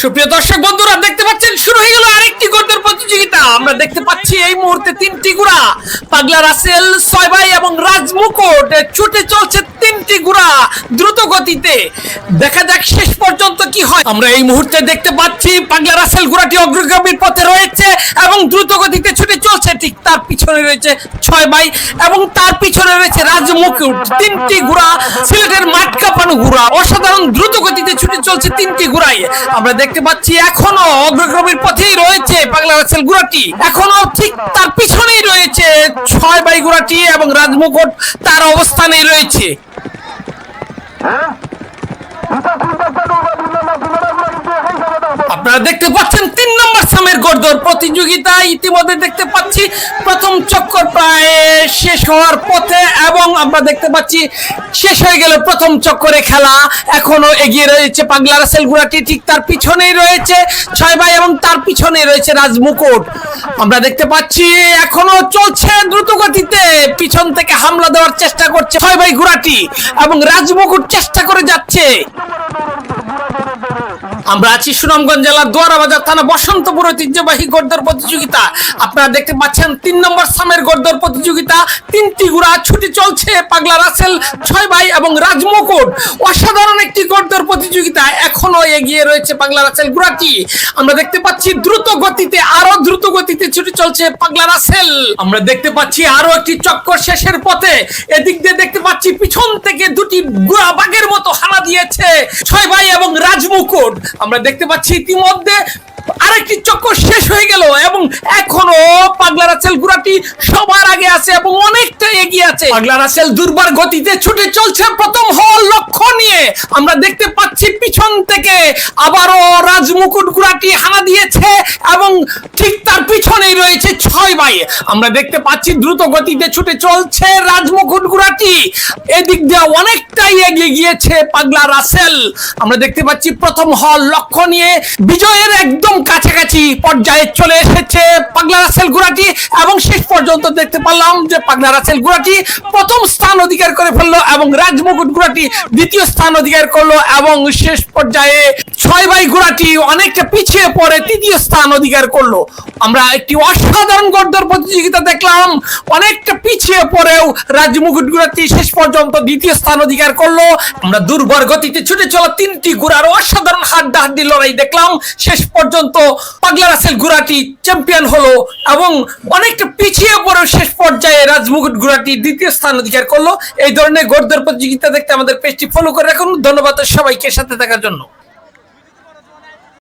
সুপ্রিয় দর্শক বন্ধুরা, দেখতে পাচ্ছেন, শুরু হয়ে গেল আরেকটি প্রতিযোগিতা। আমরা দেখতে পাচ্ছি এই মুহূর্তে তিনটি গুড়া। পাগলা রাসেল, সয়বাই এবং রাজমুকুট ছুটে চলছে তিনটি গুড়া দ্রুত গতিতে। দেখা যাক শেষ পর্যন্ত কি হয়। আমরা এই মুহূর্তে দেখতে পাচ্ছি পাগলা রাসেল গুড়াটি অগ্রগামীর পথে রয়েছে এবং দ্রুত গতিতে ছুটে তার পিছনে রয়েছে ছয় বাই এবং তার পিছনে রয়েছে রাজমুকুট তিনটি ঘোড়া, সিলেটের মাঠ কাঁপানো গুড়া অসাধারণ দ্রুত গতিতে ছুটে চলছে তিনটি গুড়াই আমরা দেখতে পাচ্ছি এখনও অগ্রগামীর পথেই রয়েছে পাগলা রাসেল গুড়াটি এখনও ঠিক তার পিছনেই রয়েছে ছয় বাই ঘোড়াটি এবং রাজমুকুট তার অবস্থানেই রয়েছে। আপনারা দেখতে পাচ্ছেন তিন নম্বর সামের গর্দর প্রতিযোগিতা ইতিমধ্যে দেখতে পাচ্ছি। প্রথম চক্কর প্রায় শেষ হওয়ার পথে এবং আমরা দেখতে পাচ্ছি শেষ হয়ে গেল প্রথম চক্করে খেলা। এখনও এগিয়ে রয়েছে পাগলা রাসেল গুড়াটি ঠিক তার পিছনেই রয়েছে ছয় ভাই এবং তার পিছনেই রয়েছে রাজমুকুট আমরা দেখতে পাচ্ছি এখনও চলছে দ্রুত গতিতে পিছন থেকে হামলা দেওয়ার চেষ্টা করছে ছয় ভাই গুড়াটি এবং রাজমুকুট চেষ্টা করে যাচ্ছে। আমরা আছি সুনামগঞ্জ জেলার দোয়ারাবাজার থানা বসন্তপুর ঐতিহ্যবাহী গর্দর প্রতিযোগিতা। আপনারা দেখতে পাচ্ছেন তিন নম্বর সামের গর্দর প্রতিযোগিতা। তিনটি গুড়া ছুটি চলছে পাগলা রাসেল, ছয় ভাই এবং রাজমুকুট। অসাধারণ একটি গর্দর প্রতিযোগিতা এখনও এগিয়ে রয়েছে পাগলা রাসেল গুড়াটি। আমরা দেখতে পাচ্ছি দ্রুত গতিতে আরও দ্রুত গতিতে ছুটি চলছে পাগলা রাসেল। আমরা দেখতে পাচ্ছি আরও একটি চক্কর শেষের পথে। এদিক দিয়ে দেখতে পাচ্ছি পিছন থেকে দুটি গুড়া বাঘের মতো হানা দিয়েছে ছয় ভাই এবং রাজমুকুট। আমরা দেখতে পাচ্ছি ইতিমধ্যে আরেকটি চক্কর শেষ হয়ে গেল এবং এখনও পাগলা রাসেল গুড়াটি সবার আগে আছে এবং এগিয়ে আছে। পাগলা রাসেল দুর্বার গতিতে ছুটে চলছে প্রথম হওয়ার লক্ষ্য নিয়ে। আমরা দেখতে পাচ্ছি পিছন থেকে আবারও রাজমুকুট হানা দিয়েছে এবং ঠিক তার পিছনেই রয়েছে ছয় আমরা দেখতে পাচ্ছি দ্রুত গতিতে ছুটে চলছে রাজমুকুট এদিক দিয়ে অনেকটাই এগিয়ে গিয়েছে পাগলা রাসেল। আমরা দেখতে পাচ্ছি প্রথম হল লক্ষ্য নিয়ে বিজয়ের একদম কাছাকাছি পর্যায়ে চলে এসেছে পাগলা রাসেল গুড়াটি এবং শেষ পর্যন্ত দেখতে পারলাম যে পাগলা রাসেল গুড়াটি প্রথম স্থান অধিকার করে ফেলল এবং রাজমুকুট গুড়াটি দ্বিতীয় স্থান অধিকার করল এবং শেষ পর্যায়ে ছয় ভাই ঘোড়াটি অনেকটা পিছিয়ে পড়ে তৃতীয় স্থান অধিকার করল। আমরা একটি অসাধারণ গর্দর প্রতিযোগিতা দেখলাম। অনেকটা পিছিয়ে পড়েও রাজমুকুট ঘোড়াটি শেষ পর্যন্ত দ্বিতীয় স্থান অধিকার করল। আমরা দুর্বার গতিতে ছুটে চলা তিনটি ঘোড়ার অসাধারণ হাড্ডাহাড্ডি লড়াই দেখলাম। শেষ পর্যন্ত পাগলা রাসেল ঘোড়াটি চ্যাম্পিয়ন হলো এবং অনেকটা পিছিয়ে পড়েও শেষ পর্যায়ে রাজমুকুট ঘোড়াটি দ্বিতীয় স্থান অধিকার করল। এই ধরনের গোড়দর প্রতিযোগিতা দেখতে আমাদের পেজটি ফলো করে রাখুন। ধন্যবাদ সবাইকে সাথে থাকার জন্য।